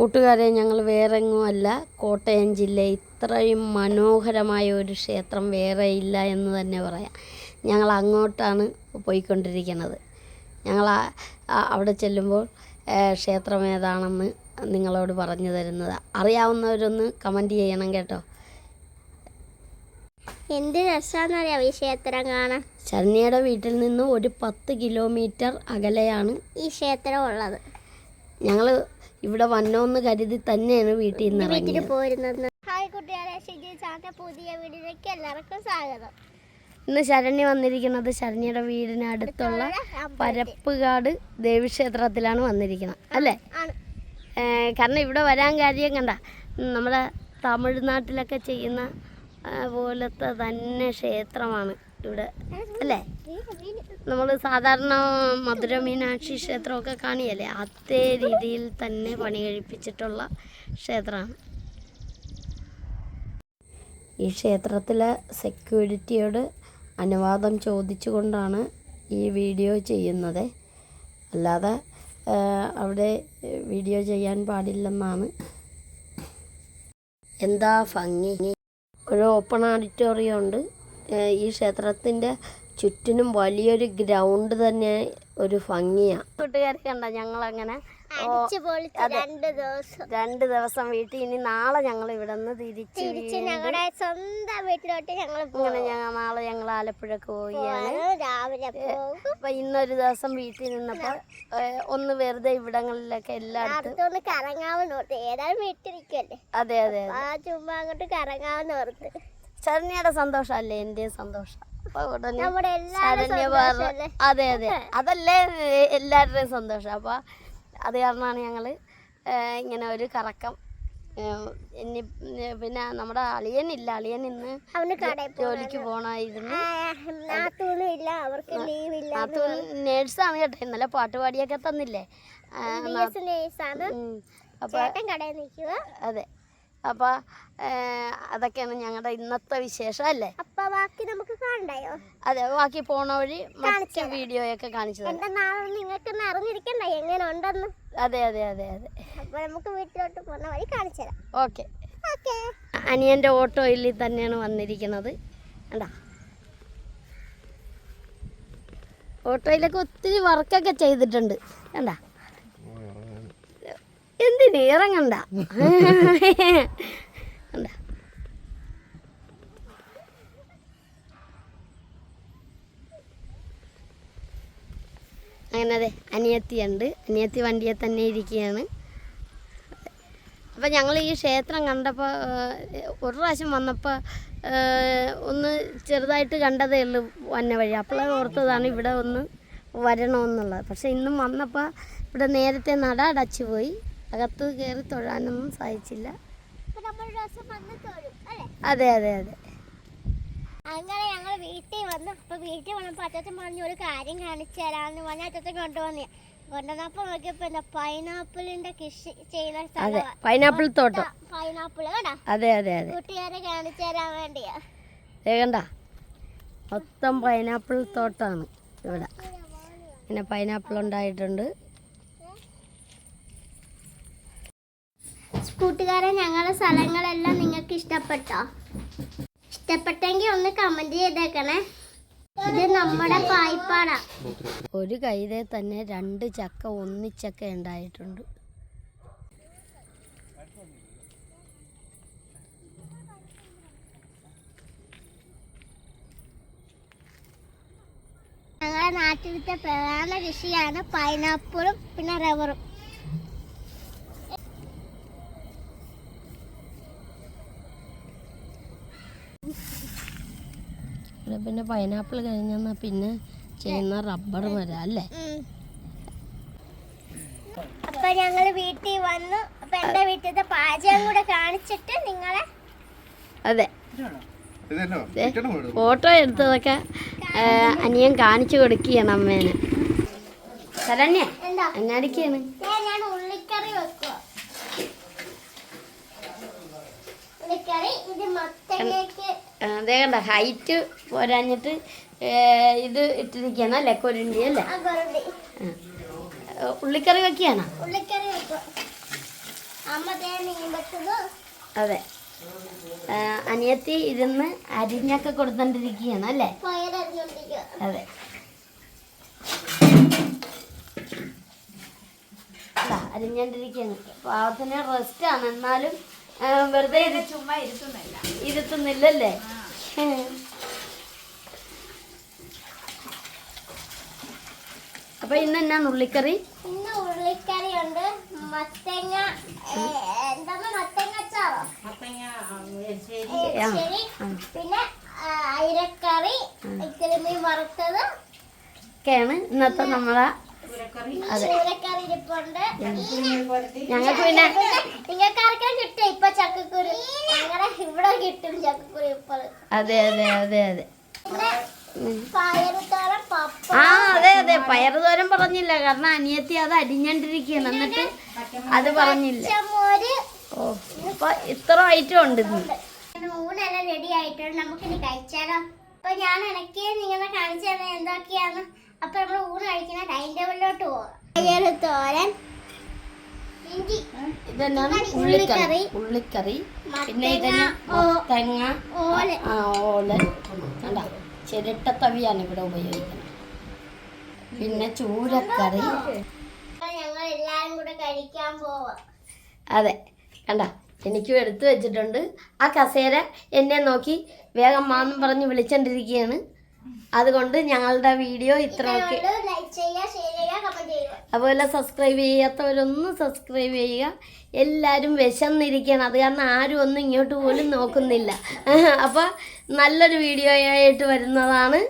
കൂട്ടുകാരെ ഞങ്ങൾ വേറെങ്ങുമല്ല കോട്ടയം ജില്ല ഇത്രയും മനോഹരമായ ഒരു ക്ഷേത്രം വേറെ ഇല്ല എന്ന് തന്നെ പറയാം. ഞങ്ങൾ അങ്ങോട്ടാണ് പോയിക്കൊണ്ടിരിക്കുന്നത്. ഞങ്ങൾ അവിടെ ചെല്ലുമ്പോൾ ക്ഷേത്രം ഏതാണെന്ന് നിങ്ങളോട് പറഞ്ഞു തരുന്നത്. അറിയാവുന്നവരൊന്ന് കമന്റ് ചെയ്യണം കേട്ടോ. എന്ത് രസമാണെന്നറിയാം ഈ ക്ഷേത്രം കാണാൻ? ശരണ്യയുടെ വീട്ടിൽ നിന്ന് ഒരു പത്ത് കിലോമീറ്റർ അകലെയാണ് ഈ ക്ഷേത്രം ഉള്ളത് ഞങ്ങൾ ഇവിടെ വന്നോന്ന് കരുതി തന്നെയാണ് വീട്ടിൽ നിന്ന് വീട്ടിൽ ഇറങ്ങിയത്. പോരുന്നത് ഹായ് കുട്ടികളെ ഷിജി ചാന്റെ പുതിയ വീട്ടിലേക്ക് എല്ലാവർക്കും സ്വാഗതം. ഇന്ന് ശരണ്യ വന്നിരിക്കുന്നത് ശരണ്യയുടെ വീടിന് അടുത്തുള്ള പരപ്പുകാട് ദേവീക്ഷേത്രത്തിലാണ് വന്നിരിക്കുന്നത് അല്ലേ? കാരണം ഇവിടെ വരാൻ കാര്യം കണ്ട നമ്മുടെ തമിഴ്നാട്ടിലൊക്കെ ചെയ്യുന്ന പോലത്തെ തന്നെ ക്ഷേത്രമാണ് ഇവിടെ അല്ലേ? നമ്മൾ സാധാരണ മധുര മീനാക്ഷി ക്ഷേത്രമൊക്കെ കാണിയല്ലേ? അതേ രീതിയിൽ തന്നെ പണി കഴിപ്പിച്ചിട്ടുള്ള ക്ഷേത്രമാണ്. ഈ ക്ഷേത്രത്തിലെ സെക്യൂരിറ്റിയോട് അനുവാദം ചോദിച്ചുകൊണ്ടാണ് ഈ വീഡിയോ ചെയ്യുന്നത്. അല്ലാതെ അവിടെ വീഡിയോ ചെയ്യാൻ പാടില്ലെന്നാണ്. എന്താ ഭംഗി? ഒരു ഓപ്പൺ ഓഡിറ്റോറിയം ഉണ്ട്. ഈ ക്ഷേത്രത്തിന്റെ ചുറ്റിനും വലിയൊരു ഗ്രൗണ്ട് തന്നെ ഒരു ഭംഗിയാണ് കൂട്ടുകാർക്ക് കണ്ട ഞങ്ങൾ അങ്ങനെ രണ്ട് ദിവസം. രണ്ട് ദിവസം വീട്ടിൽ ഇനി നാളെ ഞങ്ങൾ ഇവിടെ നിന്ന് തിരിച്ച് തിരിച്ച് ഞങ്ങളുടെ സ്വന്തം വീട്ടിലോട്ട് ഞങ്ങൾ ഇങ്ങനെ ഞങ്ങൾ നാളെ ഞങ്ങൾ ആലപ്പുഴക്ക് പോവുകയാണ്. രാവിലെ പോകും. അപ്പൊ ഇന്നൊരു ദിവസം വീട്ടിൽ നിന്നപ്പോൾ ഒന്ന് വെറുതെ ഇവിടങ്ങളിലൊക്കെ എല്ലായിടത്തും അടുത്തൊന്ന് കറങ്ങാമെന്ന് ഓർത്ത്. ഏതായാലും വീട്ടിലിരിക്കല്ലേ? അതെ അതെ ആ ചുമ്മാ അങ്ങോട്ട് കറങ്ങാവുന്ന ഓർത്ത്. ശരണ്യയുടെ സന്തോഷമല്ലേ എന്റെയും സന്തോഷം. അതെ അതെ. അതല്ലേ എല്ലാവരുടെയും സന്തോഷം. അപ്പൊ അത് കാരണമാണ് ഞങ്ങൾ ഇങ്ങനെ ഒരു കറക്കം. ഇനി പിന്നെ നമ്മുടെ അളിയൻ ഇല്ല. അളിയൻ ഇന്ന് ജോലിക്ക് പോണായിരുന്നു. നാത്തൂനും അത് നേഴ്സാണ് കേട്ടോ. ഇന്നലെ പാട്ടുപാടിയൊക്കെ തന്നില്ലേ? അപ്പൊ അതെ. അപ്പൊ ഏ, അതൊക്കെയാണ് ഞങ്ങളുടെ ഇന്നത്തെ വിശേഷം അല്ലേ? അപ്പൊ ബാക്കി നമുക്ക് കാണണ്ടായോ? അതെ ബാക്കി പോണ വഴി മറ്റു വീഡിയോയൊക്കെ കാണിച്ചു നാളെ നിങ്ങൾക്ക് അറിഞ്ഞിരിക്കണ്ടേ എങ്ങനെ ഉണ്ടെന്ന് അതെ അതെ അതെ അതെ. അപ്പൊ നമുക്ക് വീട്ടിലോട്ട് പോണ വഴി കാണിച്ചു തരാം. ഓക്കെ. ഓക്കെ. അനിയന്റെ ഓട്ടോയിൽ തന്നെയാണ് വന്നിരിക്കുന്നത്. കണ്ടാ? ഓട്ടോയിലൊക്കെ ഒത്തിരി വർക്കൊക്കെ ചെയ്തിട്ടുണ്ട്. കണ്ടാ? എന്തിന്? ഇറങ്ങണ്ട. അങ്ങനെ അതെ അനിയത്തിയുണ്ട് അനിയത്തി വണ്ടിയെ തന്നെ ഇരിക്കുകയാണ്. അപ്പം ഞങ്ങൾ ഈ ക്ഷേത്രം കണ്ടപ്പോൾ ഒരു പ്രാവശ്യം വന്നപ്പോൾ ഒന്ന് ചെറുതായിട്ട് കണ്ടതേ ഉള്ളൂ വന്ന വഴി. അപ്പോൾ ഓർത്തതാണ് ഇവിടെ ഒന്ന് വരണമെന്നുള്ളത്. പക്ഷെ ഇന്നും വന്നപ്പോൾ ഇവിടെ നേരത്തെ നട അടച്ചു പോയി അകത്ത് കയറി തൊഴാനൊന്നും സാധിച്ചില്ല. അതെ അതെ അതെ. അങ്ങനെ ഞങ്ങൾ വീട്ടിൽ വന്നു. അപ്പൊ വീട്ടിൽ വന്നപ്പോ അച്ഛൻ പറഞ്ഞു ഒരു കാര്യം കാണിച്ചു തരാന്ന് പറഞ്ഞ അച്ഛൻ കൊണ്ടുവന്നേ. കൊണ്ടുവന്നപ്പോ നോക്കിയപ്പോ എന്താ പൈനാപ്പിളിന്റെ കൃഷി ചെയ്യുന്ന സ്ഥലം പൈനാപ്പിൾ തോട്ടം. പൈനാപ്പിൾ കേട്ടാ അതെ അതെ അതെ. കൂട്ടുകാരെ കാണിച്ചു തരാൻ വേണ്ടിയാ. കണ്ട മൊത്തം പൈനാപ്പിൾ തോട്ടമാണ് ഇവിടെ. പിന്നെ പൈനാപ്പിൾ ഉണ്ടായിട്ടുണ്ട്. കൂട്ടുകാരെ ഞങ്ങളുടെ സ്ഥലങ്ങളെല്ലാം നിങ്ങൾക്ക് ഇഷ്ടപ്പെട്ടോ? ഇഷ്ടപ്പെട്ടെങ്കിൽ ഒന്ന് കമന്റ് ചെയ്തേക്കണേ. ഇത് നമ്മുടെ പായ്പാടാ. ഒരു കൈതേ തന്നെ രണ്ട് ചക്ക ഒന്നിച്ചക്ക ഉണ്ടായിട്ടുണ്ട്. ഞങ്ങളുടെ നാട്ടിലത്തെ പ്രധാന കൃഷിയാണ് പൈനാപ്പിളും പിന്നെ റബ്ബറും ഇവിടെ പിന്നെ പൈനാപ്പിൾ കഴിഞ്ഞാൽ പിന്നെ ചെയ്യുന്ന റബ്ബർ മരം അല്ലേ? അപ്പൊ ഞങ്ങൾ വീട്ടിൽ വന്നു. അപ്പൊ എന്റെ വീട്ടിലത്തെ പാചകം കൂടെ കാണിച്ചിട്ട് നിങ്ങളെ അതെ. ഫോട്ടോ എടുത്തതൊക്കെ അനിയൻ കാണിച്ചു കൊടുക്കുകയാണ് അമ്മേനെ. ശരണ്യ എന്താ? എന്നാടിക്കാണ് ഞാൻ ഉള്ളിക്കറി വെക്കുക ഉള്ളിക്കറി ഇത് മത്തങ്ങയ്ക്ക് അതേ കണ്ട ഹൈറ്റ് പോരാഞ്ഞിട്ട് ഇത് ഇട്ടിരിക്കുകയാണ് അല്ലേ കൊരുണ്ടി അല്ലേ. ഉള്ളിക്കറി വെക്കുകയാണ്? അതെ. അനിയത്തി ഇരുന്ന് അരിഞ്ഞൊക്കെ കൊടുത്തോണ്ടിരിക്കുകയാണ് അല്ലേ? അതെ. അരിഞ്ഞോണ്ടിരിക്കുകയാണ്. പാവത്തിന് റെസ്റ്റ് ആണ്. എന്നാലും വെറുതെ ഇത് ചുമ്മാ ഇരുത്തുന്നില്ല ഇരുത്തുന്നില്ലല്ലേ? അപ്പൊ ഇന്ന് എന്നാ ഉള്ളിക്കറി ഇന്ന് ഉള്ളിക്കറി ഉണ്ട് മത്തങ്ങ എന്താണ് മത്തങ്ങ അച്ചാറോ? പിന്നെ അയിരക്കറി ഇത്തിരി മീൻ വറുത്തത്. ഒക്കെയാണ് ഇന്നത്തെ നമ്മളെ അതെ. ഞങ്ങൾക്ക് പിന്നെ നിങ്ങൾക്ക് ആർക്കും കിട്ടും ഇപ്പൊ ചക്കക്കുരു? ഞങ്ങളെ ഇവിടെ കിട്ടും ചക്കക്കുരു ഇപ്പൊ അതെ അതെ അതെ അതെ. ആ അതെ അതെ. പയറുതോരം പറഞ്ഞില്ല. കാരണം അനിയത്തി അത് അടിഞ്ഞണ്ടിരിക്കുകയാണ് എന്നിട്ട് അത് പറഞ്ഞില്ല. ഓ അപ്പൊ ഇത്ര ഐറ്റം ഉണ്ട് ഊണെല്ലാം റെഡി ആയിട്ടുണ്ട്. നമുക്കിനി കഴിച്ചാലോ? അപ്പൊ ഞാൻ ഇടയ്ക്ക് നിങ്ങളെ കാണിച്ചു തന്നെ എന്തൊക്കെയാണ് അപ്പൊ നമ്മൾ ഊണ് കഴിക്കുന്ന ഡൈനിങ് ടേബിളിലോട്ട് പോകാം തോരൻ ഇഞ്ചി ഇതെന്നാണ് ഉള്ളിക്കറി. ഉള്ളിക്കറി. പിന്നെ മത്തങ്ങ, തേങ്ങ ഓല ആ ഓല കണ്ട? ചിരട്ടത്തവിയാണ് ഇവിടെ ഉപയോഗിക്കുന്നത്. പിന്നെ ചൂരക്കറി. ഞങ്ങൾ എല്ലാരും കൂടെ കഴിക്കാൻ പോവാം. അതെ. കണ്ട? എനിക്കും എടുത്തു വെച്ചിട്ടുണ്ട്. ആ കസേര എന്നെ നോക്കി വേഗം മാന്നും പറഞ്ഞ് വിളിച്ചോണ്ടിരിക്കുകയാണ് അതുകൊണ്ട് ഞങ്ങളുടെ വീഡിയോ ഇത്രയൊക്കെ അതുപോലെ സബ്സ്ക്രൈബ് ചെയ്യാത്തവരൊന്നും സബ്സ്ക്രൈബ് ചെയ്യുക. എല്ലാവരും വിശന്നിരിക്കുകയാണ്. അത് കാരണം ആരും ഒന്നും ഇങ്ങോട്ട് പോലും നോക്കുന്നില്ല. അപ്പോൾ നല്ലൊരു വീഡിയോ ആയിട്ട് വരുന്നതാണ്.